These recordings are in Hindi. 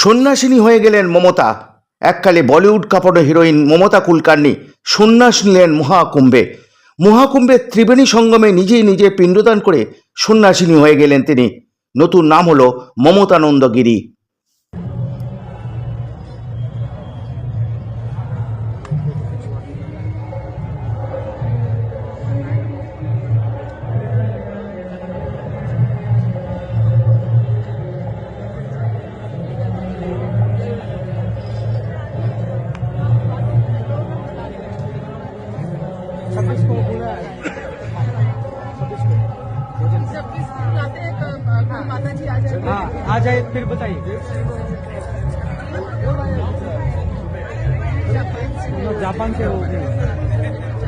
সন্ন্যাসিনী হয়ে গেলেন মমতা। এককালে বলিউড কাপড় হিরোইন মমতা কুলকার্নি সন্ন্যাস নিলেন মহাকুম্ভে। মহাকুম্ভের ত্রিবেণী সঙ্গমে নিজেই নিজে পিণ্ডদান করে সন্ন্যাসিনী হয়ে গেলেন তিনি। নতুন নাম হল মমতানন্দ গিরি छब्बीस को पूरा छब्बीस को छब्बीस हैं माता जी आ जाएँगे हाँ आ जाए फिर बताइए जापान से हो गए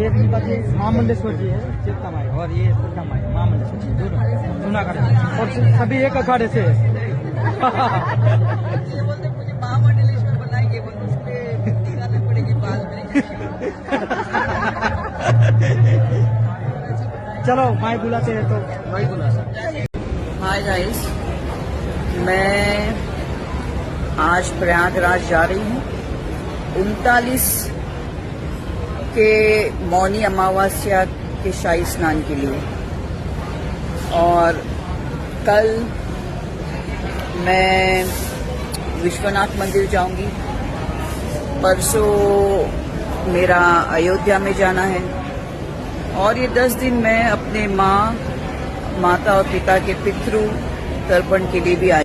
ये बाकी महामंडेश्वर जी है चेतना माई और ये दुर्गा माई महामंडेश्वर जी, दोनों। जूनागढ़ और सभी एक अखाड़े से। है ये बोलते मुझे महामंडलेश्वर बनाएँगे बोलते उस निकालना पड़ेगी बाल में चलो माई बुलाते हैं तो। माई बुला हाय गाइस मैं आज प्रयागराज जा रही हूँ। उनतालीस के मौनी अमावस्या के शाही स्नान के लिए। और कल मैं विश्वनाथ मंदिर जाऊँगी। परसों मेरा अयोध्या में जाना है। और ये दस दिन मैं अपने माँ, माता और पिता के पितृ तर्पण के लिए भी आई